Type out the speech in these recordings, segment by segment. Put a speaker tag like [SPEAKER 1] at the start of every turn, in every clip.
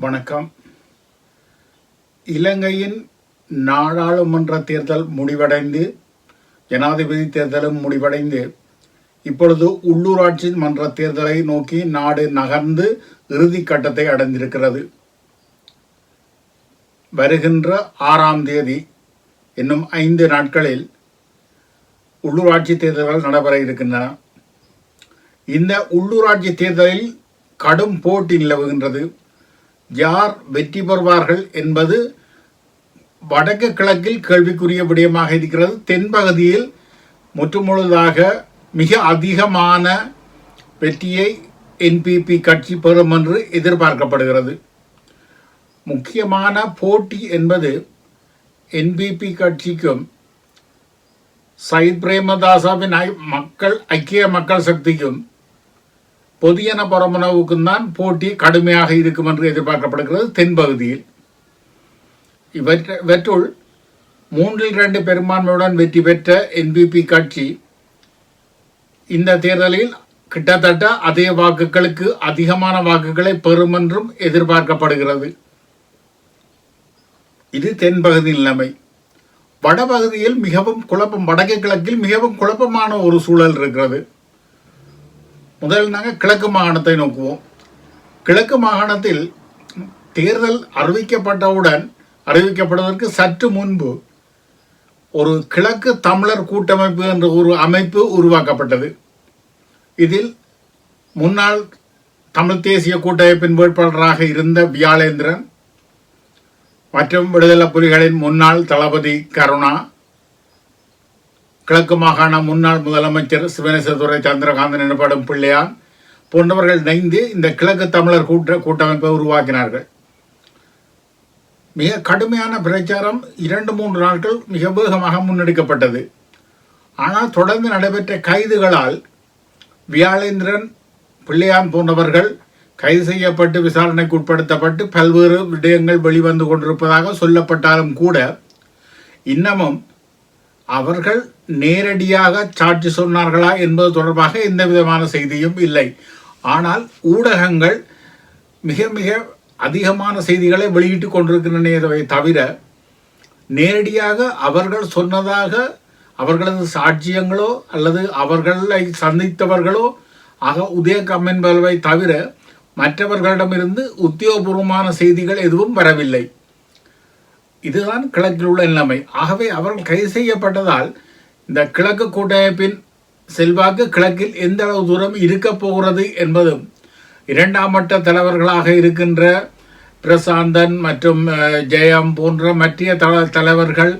[SPEAKER 1] வணக்கம். இலங்கையின் நாடாளுமன்ற தேர்தல் முடிவடைந்து ஜனாதிபதி தேர்தலும் முடிவடைந்து இப்பொழுது உள்ளூராட்சி மன்ற தேர்தலை நோக்கி நாடு நகர்ந்து இறுதி கட்டத்தை அடைந்திருக்கிறது. வருகின்ற ஆறாம் தேதி இன்னும் ஐந்து நாட்களில் உள்ளூராட்சி தேர்தல்கள் நடைபெற இருக்கின்றன. இந்த உள்ளூராட்சி தேர்தலில் கடும் போட்டி நிலவுகின்றது. யார் வெற்றி பெறுவார்கள் என்பது வடக்கு கிழக்கில் கேள்விக்குரிய விடயமாக இருக்கிறது. தென்பகுதியில் முற்றுமுழுதாக மிக அதிகமான வெற்றியை என்பிபி கட்சி பெறும் என்று எதிர்பார்க்கப்படுகிறது. முக்கியமான போட்டி என்பது என்பிபி கட்சிக்கும் சயித் பிரேமதாசாவின் மக்கள் ஐக்கிய மக்கள் சக்திக்கும் பொதியன பரமனவுக்கும் தான் போட்டி கடுமையாக இருக்கும் என்று எதிர்பார்க்கப்படுகிறது தென்பகுதியில். இவற்ற இவற்றுள் மூன்றில் இரண்டு பெரும்பான்மையுடன் வெற்றி பெற்ற என்பிபி கட்சி இந்த தேர்தலில் கிட்டத்தட்ட அதே வாக்குகளுக்கு அதிகமான வாக்குகளை பெறும் என்றும் எதிர்பார்க்கப்படுகிறது. இது தென்பகுதி நிலைமை. வடபகுதியில் மிகவும் குழப்பம் வடக்கு கிழக்கில் மிகவும் குழப்பமான ஒரு சூழல் இருக்கிறது. முதல் நாங்கள் கிழக்கு மாகாணத்தை நோக்குவோம். கிழக்கு மாகாணத்தில் தேர்தல் அறிவிக்கப்பட்டவுடன் அறிவிக்கப்படுவதற்கு சற்று முன்பு ஒரு கிழக்கு தமிழர் கூட்டமைப்பு என்ற ஒரு அமைப்பு உருவாக்கப்பட்டது. இதில் முன்னாள் தமிழ் தேசிய கூட்டமைப்பின் வேட்பாளராக இருந்த வியாழேந்திரன் மற்றும் விடுதலை புலிகளின் முன்னாள் தளபதி கருணா கிழக்கு மாகாண முன்னாள் முதலமைச்சர் சிவனேசதுரை சந்திரகாந்தன் எனப்படும் பிள்ளையான் போன்றவர்கள் இணைந்து இந்த கிழக்கு தமிழர் கூட்ட கூட்டமைப்பை உருவாக்கினார்கள். மிக கடுமையான பிரச்சாரம் இரண்டு மூன்று நாட்கள் மிக வேகமாக முன்னெடுக்கப்பட்டது. ஆனால் தொடர்ந்து நடைபெற்ற கைதுகளால் வியாழேந்திரன் பிள்ளையான் போன்றவர்கள் கைது செய்யப்பட்டு விசாரணைக்கு உட்படுத்தப்பட்டு பல்வேறு விடயங்கள் வெளிவந்து கொண்டிருப்பதாக சொல்லப்பட்டாலும் கூட இன்னமும் அவர்கள் நேரடியாக சாட்சி சொன்னார்களா என்பது தொடர்பாக எந்த விதமான செய்தியும் இல்லை. ஆனால் ஊடகங்கள் மிக மிக அதிகமான செய்திகளை வெளியிட்டு கொண்டிருக்கின்றனவை தவிர நேரடியாக அவர்கள் சொன்னதாக அவர்களது சாட்சியங்களோ அல்லது அவர்களை சந்தித்தவர்களோ ஆக உதயகம் என்பவை தவிர மற்றவர்களிடமிருந்து உத்தியோகபூர்வமான செய்திகள் எதுவும் வரவில்லை. இதுதான் கிழக்கில் உள்ள நிலைமை. ஆகவே அவர்கள் கைது செய்யப்பட்டதால் இந்த கிழக்கு கூட்டமைப்பின் செல்வாக்கு கிழக்கில் எந்த அளவு தூரம் இருக்கப் போகிறது என்பதும் இரண்டாம் மட்ட தலைவர்களாக இருக்கின்ற பிரசாந்தன் மற்றும் ஜெயம் போன்ற மற்ற தல தலைவர்கள்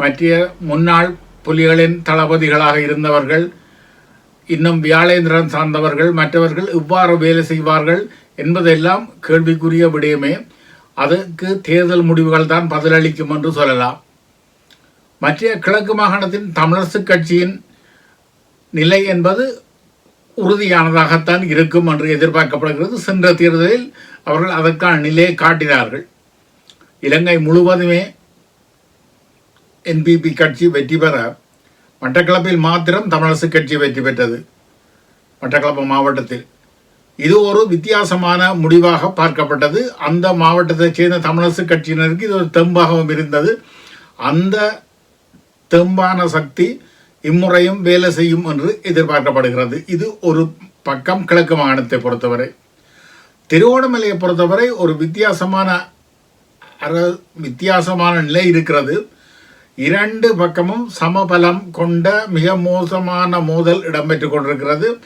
[SPEAKER 1] மற்ற முன்னாள் புலிகளின் தளபதிகளாக இருந்தவர்கள் இன்னும் வியாழேந்திரன் சார்ந்தவர்கள் மற்றவர்கள் இவ்வாறு வேலை செய்வார்கள் என்பதெல்லாம் கேள்விக்குரிய விடயமே. அதற்கு தேர்தல் முடிவுகள் தான் பதிலளிக்கும் என்று சொல்லலாம். மற்ற கிழக்கு மாகாணத்தின் தமிழரசு கட்சியின் நிலை என்பது உறுதியானதாகத்தான் இருக்கும் என்று எதிர்பார்க்கப்படுகிறது. சென்ற தேர்தலில் அவர்கள் அதற்கான நிலையை காட்டினார்கள். இலங்கை முழுவதுமே என்பிபி கட்சி வெற்றி பெற மட்டக்களப்பில் மாத்திரம் தமிழரசு கட்சி வெற்றி பெற்றது. மட்டக்களப்பு மாவட்டத்தில். இது ஒரு வித்தியாசமான முடிவாக பார்க்கப்பட்டது. அந்த மாவட்டத்தைச் சேர்ந்த தமிழரசு கட்சியினருக்கு இது ஒரு தெம்பாகவும் இருந்தது. அந்த தெம்பான சக்தி இம்முறையும் வேலை செய்யும் என்று எதிர்பார்க்கப்படுகிறது. இது ஒரு பக்கம் கிழக்கு மாகாணத்தை பொறுத்தவரை. திருவோணமலையை பொறுத்தவரை ஒரு வித்தியாசமான அர- வித்தியாசமான நிலை இருக்கிறது. இரண்டு பக்கமும் சமபலம் கொண்ட மிக மோசமான மோதல் இடம்பெற்றுக் கொண்டிருக்கிறது.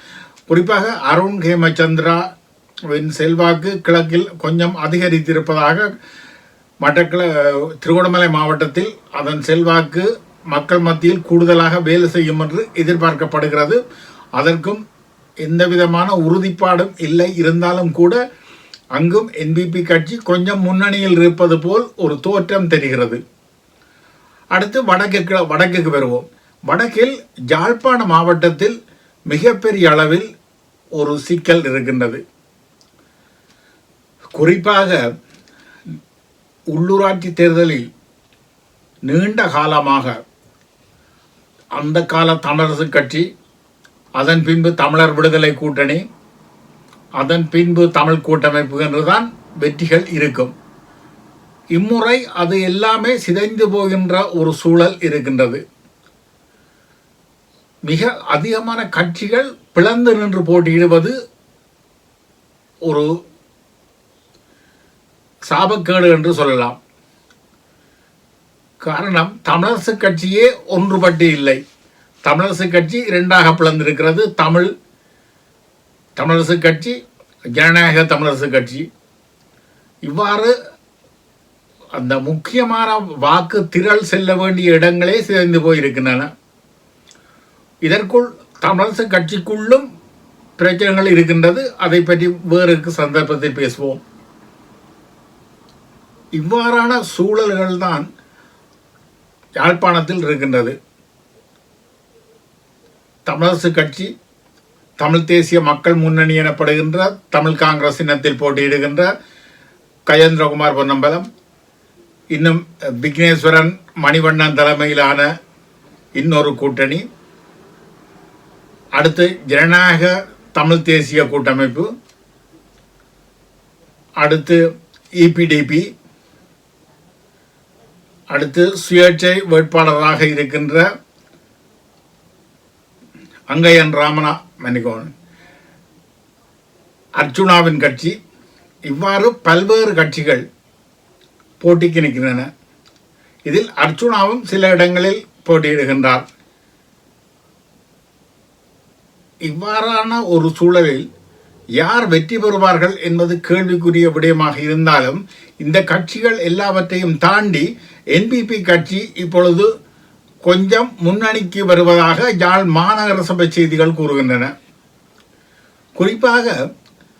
[SPEAKER 1] குறிப்பாக அருண் ஹேமச்சந்திராவின் செல்வாக்கு கிழக்கில் கொஞ்சம் அதிகரித்திருப்பதாக மட்டக்கிள திருகோணமலை மாவட்டத்தில் அதன் செல்வாக்கு மக்கள் மத்தியில் கூடுதலாக வேலை செய்யும் என்று எதிர்பார்க்கப்படுகிறது. அதற்கும் எந்த விதமான உறுதிப்பாடும் இல்லை. இருந்தாலும் கூட அங்கும் என்பிபி கட்சி கொஞ்சம் முன்னணியில் இருப்பது போல் ஒரு தோற்றம் தெரிகிறது. அடுத்து வடக்கு வடக்குக்கு வருவோம். வடக்கில் ஜாழ்ப்பாண மாவட்டத்தில் மிகப்பெரிய அளவில் ஒரு சிக்கல் இருக்கின்றது. குறிப்பாக உள்ளூராட்சி தேர்தலில் நீண்ட காலமாக அந்த கால தமிழரசு கட்சி அதன் பின்பு தமிழர் விடுதலை கூட்டணி அதன் பின்பு தமிழ் கூட்டமைப்பு என்றுதான் வெற்றிகள் இருக்கும். இம்முறை அது எல்லாமே சிதைந்து போகின்ற ஒரு சூழல் இருக்கின்றது. மிக அதிகமான கட்சிகள் பிளந்து நின்று போட்டியிடுவது ஒரு சாபக்கேடு என்று சொல்லலாம். காரணம் தமிழரசு கட்சியே ஒன்றுபட்டு இல்லை. தமிழரசு கட்சி இரண்டாக பிளந்திருக்கிறது. தமிழ் தமிழரசு கட்சி ஜனநாயக தமிழரசு கட்சி. இவ்வாறு அந்த முக்கியமான வாக்கு திரள் செல்ல வேண்டிய இடங்களே சிதைந்து போயிருக்கின்றன. இதற்குள் தமிழரசு கட்சிக்குள்ளும் பிரச்சனைகள் இருக்கின்றது. அதை பற்றி வேறு சந்தர்ப்பத்தில் பேசுவோம். இவ்வாறான சூழல்கள் தான் யாழ்ப்பாணத்தில் இருக்கின்றது. தமிழரசு கட்சி தமிழ் தேசிய மக்கள் முன்னணி எனப்படுகின்ற தமிழ் காங்கிரஸ் இனத்தில் போட்டியிடுகின்ற கஜேந்திரகுமார் பொன்னம்பலம் இன்னும் விக்னேஸ்வரன் மணிவண்ணன் தலைமையிலான இன்னொரு கூட்டணி அடுத்து ஜனநாயக தமிழ் தேசிய கூட்டமைப்பு அடுத்து இபிடிபி அடுத்து சுயேட்சை வேட்பாளராக இருக்கின்ற அங்கையன் ராமனா மன்னிக்கோன் அர்ச்சுனாவின் கட்சி இவ்வாறு பல்வேறு கட்சிகள் போட்டிக்கு நிற்கின்றன. இதில் அர்ச்சுனாவும் சில இடங்களில் போட்டியிடுகின்றார். இவ்வாறான ஒரு சூழலில் யார் வெற்றி பெறுவார்கள் என்பது கேள்விக்குரிய விடயமாக இருந்தாலும் இந்த கட்சிகள் எல்லாவற்றையும் தாண்டி என்பிபி கட்சி இப்பொழுது கொஞ்சம் முன்னணிக்கு வருவதாக யாழ் மாநகர சபை செய்திகள் கூறுகின்றன. குறிப்பாக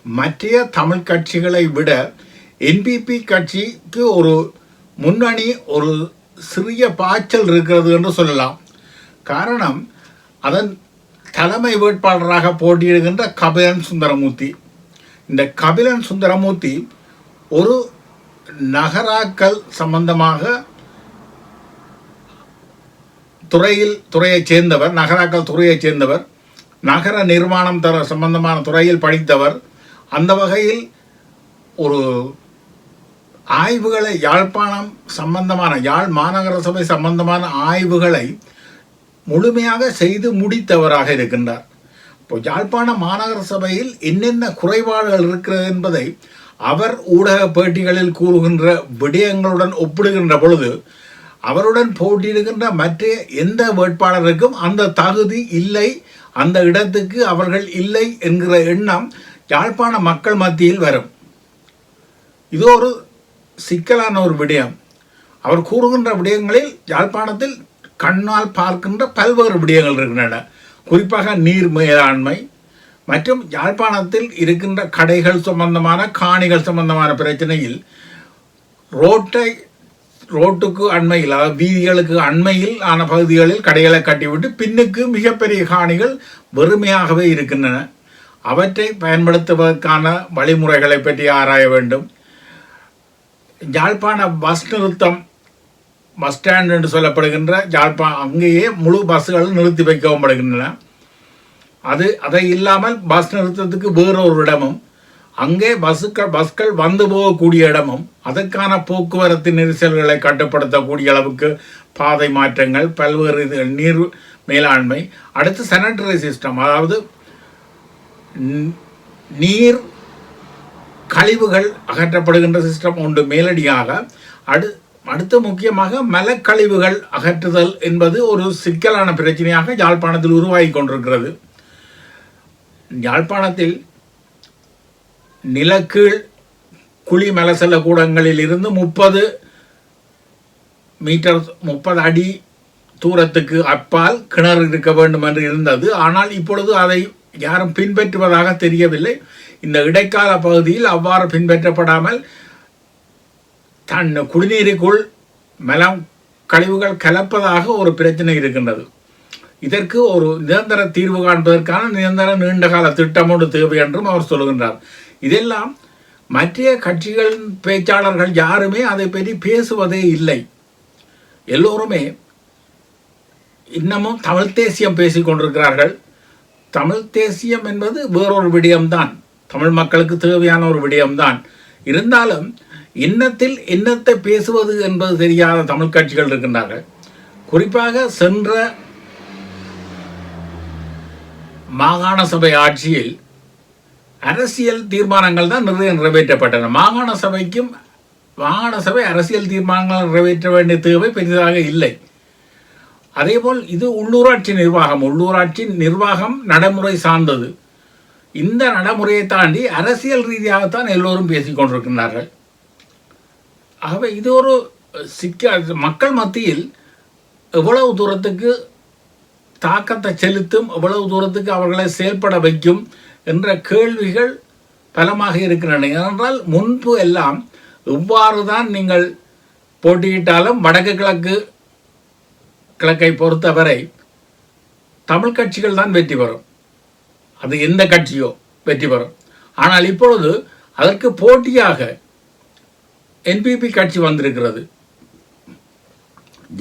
[SPEAKER 1] மற்றைய தமிழ் கட்சிகளை விட என்பிபி கட்சிக்கு ஒரு முன்னணி ஒரு சிறிய பாய்ச்சல் இருக்கிறது என்று சொல்லலாம். காரணம் அதன் தலைமை வேட்பாளராக போட்டியிடுகின்ற கபிலன் சுந்தரமூர்த்தி. இந்த கபிலன் சுந்தரமூர்த்தி ஒரு நகராக்கல் சம்பந்தமாக துறையில் துறையைச் சேர்ந்தவர் நகராக்கல் துறையைச் சேர்ந்தவர் நகர நிர்மாணம் தர சம்பந்தமான துறையில் படித்தவர். அந்த வகையில் ஒரு ஆய்வுகளை யாழ்ப்பாணம் சம்பந்தமான யாழ் மாநகர சபை சம்பந்தமான ஆய்வுகளை முழுமையாக செய்து முடித்தவராக இருக்கின்றார். இப்போ யாழ்ப்பாண மாநகர சபையில் என்னென்ன குறைபாடுகள் இருக்கிறது என்பதை அவர் ஊடக பேட்டிகளில் கூறுகின்ற விடயங்களுடன் ஒப்பிடுகின்ற பொழுது அவருடன் போட்டியிடுகின்ற மற்ற எந்த வேட்பாளருக்கும் அந்த தகுதி இல்லை அந்த இடத்துக்கு அவர்கள் இல்லை என்கிற எண்ணம் யாழ்ப்பாண மக்கள் மத்தியில் வரும். இது ஒரு சிக்கலான ஒரு விடயம். அவர் கூறுகின்ற விடயங்களில் யாழ்ப்பாணத்தில் கண்ணால் பார்க்கின்ற பல்வேறு விடயங்கள் இருக்கின்றன. குறிப்பாக நீர் மேலாண்மை மற்றும் யாழ்ப்பாணத்தில் இருக்கின்ற கடைகள் சம்பந்தமான காணிகள் சம்பந்தமான பிரச்சனையில் ரோட்டை ரோட்டுக்கு அண்மையில் அதாவது வீதிகளுக்கு அண்மையில் ஆன பகுதிகளில் கடைகளை கட்டிவிட்டு பின்னுக்கு மிகப்பெரிய காணிகள் வெறுமையாகவே இருக்கின்றன. அவற்றை பயன்படுத்துவதற்கான வழிமுறைகளை பற்றி ஆராய வேண்டும். யாழ்ப்பாண பஸ் நிறுத்தம் பஸ் ஸ்டாண்ட் என்று சொல்லப்படுகின்ற யாழ்ப்பா அங்கேயே முழு பஸ்ஸுகள் நிறுத்தி வைக்கவும் படுகின்றன அது அதை இல்லாமல் பஸ் நிறுத்தத்துக்கு வேறொரு இடமும் அங்கே பஸ்ஸுக்கள் பஸ்கள் வந்து போகக்கூடிய இடமும் அதற்கான போக்குவரத்து நெரிசல்களை கட்டுப்படுத்தக்கூடிய அளவுக்கு பாதை மாற்றங்கள் பல்வேறு இது நீர் மேலாண்மை அடுத்து சானிட்டரி சிஸ்டம் அதாவது நீர் கழிவுகள் அகற்றப்படுகின்ற சிஸ்டம் உண்டு மேலடியாக அடு அடுத்து முக்கியமாக மலக்கழிவுகள் அகற்றுதல் என்பது ஒரு சிக்கலான பிரச்சனையாக யாழ்ப்பாணத்தில் உருவாகி கொண்டிருக்கிறது. யாழ்ப்பாணத்தில் நிலக்கீழ் குழி மலசல கூடங்களில் இருந்து முப்பது மீட்டர் முப்பது அடி தூரத்துக்கு அப்பால் கிணறு இருக்க வேண்டும் என்று இருந்தது. ஆனால் இப்பொழுது அதை யாரும் பின்பற்றுவதாக தெரியவில்லை. இந்த இடைக்கால பகுதியில் அவ்வாறு பின்பற்றப்படாமல் தன் குடிநீருக்குள் மலம் கழிவுகள் கலப்பதாக ஒரு பிரச்சனை இருக்கின்றது. இதற்கு ஒரு நிரந்தர தீர்வு காண்பதற்கான நிரந்தர நீண்டகால திட்டம் ஒன்று தேவை என்றும் அவர் சொல்கின்றார். இதெல்லாம் மற்ற கட்சிகளின் பேச்சாளர்கள் யாருமே அதை பற்றி பேசுவதே இல்லை. எல்லோருமே இன்னமும் தமிழ் தேசியம் பேசிக் கொண்டிருக்கிறார்கள். தமிழ் தேசியம் என்பது வேறொரு விடயம்தான். தமிழ் மக்களுக்கு தேவையான ஒரு விடயம்தான். இருந்தாலும் இன்னத்தில் என்னத்தை பேசுவது என்பது தெரியாத தமிழ் கட்சிகள் இருக்கின்றார்கள். குறிப்பாக சென்ற மாகாண சபை ஆட்சியில் அரசியல் தீர்மானங்கள் தான் நிறைய நிறைவேற்றப்பட்டன. மாகாண சபைக்கும் மாகாண சபை அரசியல் தீர்மானங்கள் நிறைவேற்ற வேண்டிய தேவை பெரிதாக இல்லை. அதேபோல் இது உள்ளூராட்சி நிர்வாகம். உள்ளூராட்சி நிர்வாகம் நடைமுறை சார்ந்தது. இந்த நடைமுறையை தாண்டி அரசியல் ரீதியாகத்தான் எல்லோரும் பேசிக்கொண்டிருக்கின்றார்கள். ஆகவே இது ஒரு சிக்க மக்கள் மத்தியில் எவ்வளவு தூரத்துக்கு தாக்கத்தை செலுத்தும் எவ்வளவு தூரத்துக்கு அவர்களை செயல்பட வைக்கும் என்ற கேள்விகள் பலமாக இருக்கின்றன. ஏனென்றால் முன்பு எல்லாம் இவ்வாறு தான் நீங்கள் போட்டியிட்டாலும் வடக்கு கிழக்கு கிழக்கை பொறுத்தவரை தமிழ் கட்சிகள் தான் வெற்றி பெறும். அது எந்த கட்சியோ வெற்றி பெறும். ஆனால் இப்பொழுது அதற்கு போட்டியாக என்பிபி கட்சி வந்திருக்கிறது.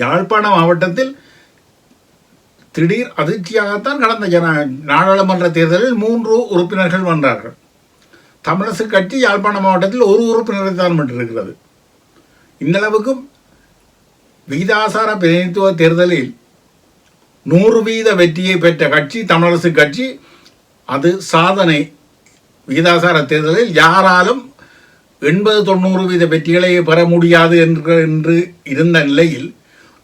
[SPEAKER 1] யாழ்ப்பாண மாவட்டத்தில் திடீர் அதிர்ச்சியாகத்தான் கடந்த ஜன நாடாளுமன்ற தேர்தலில் மூன்று உறுப்பினர்கள் வென்றார்கள் தமிழரசு கட்சி யாழ்ப்பாண மாவட்டத்தில் ஒரு உறுப்பினரை தான் பெற்றிருக்கிறது. இந்தளவுக்கும் விகிதாசார பிரதிநிதித்துவ தேர்தலில் நூறு வீத வெற்றியை பெற்ற கட்சி தமிழரசு கட்சி அது சாதனை. விகிதாசார தேர்தலில் யாராலும் எண்பது தொண்ணூறு வீத வெற்றிகளை பெற முடியாது என்று என்று இருந்த நிலையில்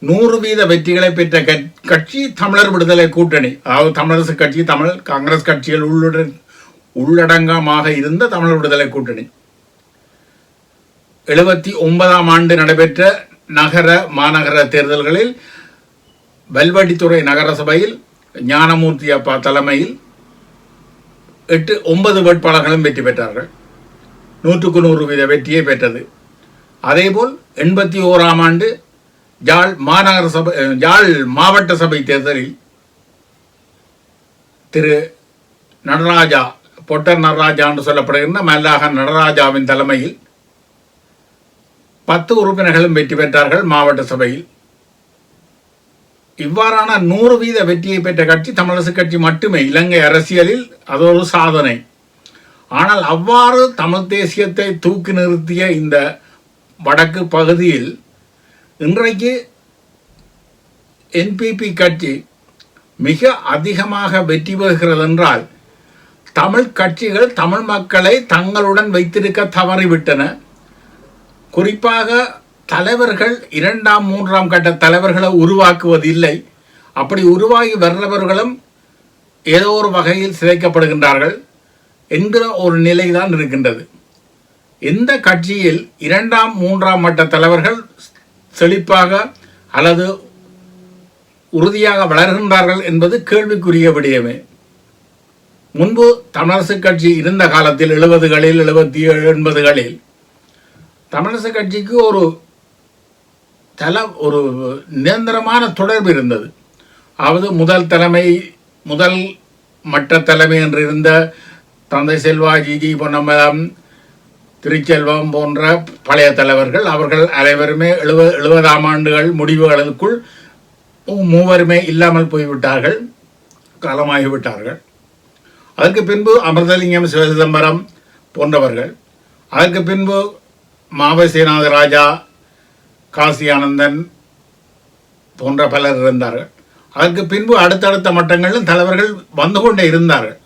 [SPEAKER 1] நூறு வீத வெற்றிகளை பெற்ற கட்சி தமிழர் விடுதலை கூட்டணி அதாவது தமிழரசு கட்சி தமிழ் காங்கிரஸ் கட்சிகள் உள்ளுட உள்ளடங்கமாக இருந்த தமிழர் விடுதலை கூட்டணி. எழுபத்தி ஒன்பதாம் ஆண்டு நடைபெற்ற நகர மாநகர தேர்தல்களில் வல்வடித்துறை நகரசபையில் ஞானமூர்த்தி அப்பா தலைமையில் எட்டு ஒன்பது வேட்பாளர்களும் வெற்றி பெற்றார்கள். நூற்றுக்கு நூறு வீத வெற்றியை பெற்றது. அதேபோல் எண்பத்தி ஓராம் ஆண்டு ஜாழ் மாநகர சபை ஜாழ் மாவட்ட சபை தேர்தலில் திரு நடராஜா பொட்டர் நடராஜா என்று சொல்லப்படுகின்ற மல்லாக நடராஜாவின் தலைமையில் பத்து உறுப்பினர்களும் வெற்றி பெற்றார்கள் மாவட்ட சபையில். இவ்வாறான நூறு வீத வெற்றியை பெற்ற கட்சி தமிழரசு கட்சி மட்டுமே இலங்கை அரசியலில் அது ஒரு சாதனை. ஆனால் அவ்வாறு தமிழ் தேசியத்தை தூக்கி நிறுத்திய இந்த வடக்கு பகுதியில் இன்றைக்கு என்பிபி கட்சி மிக அதிகமாக வெற்றி பெறுகிறது என்றால் தமிழ் கட்சிகள் தமிழ் மக்களை தங்களுடன் வைத்திருக்க தவறிவிட்டன. குறிப்பாக தலைவர்கள் இரண்டாம் மூன்றாம் கட்ட தலைவர்களை உருவாக்குவதில்லை. அப்படி உருவாகி வர்றவர்களும் ஏதோ ஒரு வகையில் சிதைக்கப்படுகின்றார்கள். என்கிற ஒரு நிலைதான் இருக்கின்றது. எந்த கட்சியில் இரண்டாம் மூன்றாம் மட்ட தலைவர்கள் செழிப்பாக அல்லது உறுதியாக வளர்கின்றார்கள் என்பது கேள்விக்குரிய விடயமே. முன்பு தமிழரசு கட்சி இருந்த காலத்தில் எழுபதுகளில் எழுபத்தி ஏழு எண்பதுகளில் தமிழரசு கட்சிக்கு ஒரு தல ஒரு நிரந்தரமான தொடர்பு இருந்தது. அதாவது முதல் தலைமை முதல் மட்ட தலைமை என்று இருந்த தந்தை செல்வா ஜிஜி பொன்னம்பலம் திருச்செல்வம் போன்ற பழைய தலைவர்கள் அவர்கள் அனைவருமே எழுபது எழுபதாம் ஆண்டுகள் முடிவுகளுக்குள் மூவருமே இல்லாமல் போய்விட்டார்கள் காலமாகிவிட்டார்கள். அதற்கு பின்பு அமிர்தலிங்கம் சிவசிதம்பரம் போன்றவர்கள். அதற்கு பின்பு மாவசிநாத ராஜா காசி ஆனந்தன் போன்ற பலர் இருந்தார்கள். அதற்கு பின்பு அடுத்தடுத்த மட்டங்களிலும் தலைவர்கள் வந்து கொண்டே இருந்தார்கள்.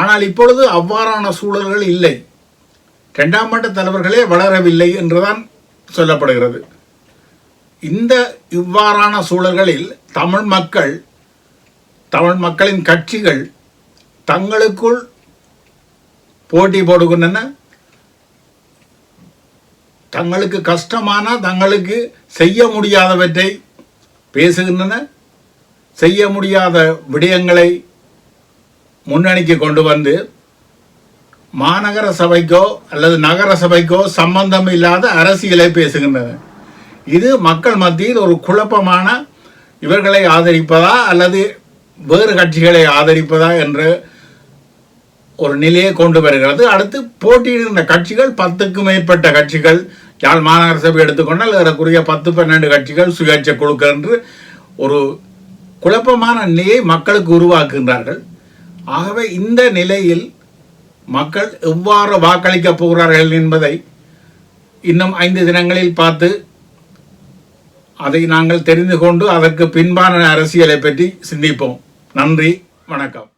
[SPEAKER 1] ஆனால் இப்பொழுது அவ்வாறான சூழல்கள் இல்லை. இரண்டாம் மட்ட தலைவர்களே வளரவில்லை என்றுதான் சொல்லப்படுகிறது. இந்த இவ்வாறான சூழல்களில் தமிழ் மக்கள் தமிழ் மக்களின் கட்சிகள் தங்களுக்குள் போட்டி போடுகின்றன. தங்களுக்கு கஷ்டமான தங்களுக்கு செய்ய முடியாதவற்றை பேசுகின்றன. செய்ய முடியாத விடயங்களை முன்னணிக்கு கொண்டு வந்து மாநகர சபைக்கோ அல்லது நகர சபைக்கோ சம்பந்தம் இல்லாத அரசியலை பேசுகின்றன. இது மக்கள் மத்தியில் ஒரு குழப்பமான இவர்களை ஆதரிப்பதா அல்லது வேறு கட்சிகளை ஆதரிப்பதா என்று ஒரு நிலையை கொண்டு வருகிறது. அடுத்து போட்டியிடுகின்ற கட்சிகள் பத்துக்கு மேற்பட்ட கட்சிகள் யாழ் மாநகர சபை எடுத்துக்கொண்டால் ஏறக்குறைய பத்து பன்னெண்டு கட்சிகள் சுயேட்சை குழுக்கள் என்று ஒரு குழப்பமான நிலையை மக்களுக்கு உருவாக்குகின்றார்கள். ஆகவே இந்த நிலையில் மக்கள் எவ்வாறு வாக்களிக்கப் போகிறார்கள் என்பதை இன்னும் ஐந்து தினங்களில் பார்த்து அதை நாங்கள் தெரிந்து கொண்டு அதற்கு பின்பான அரசியலை பற்றி சிந்திப்போம். நன்றி வணக்கம்.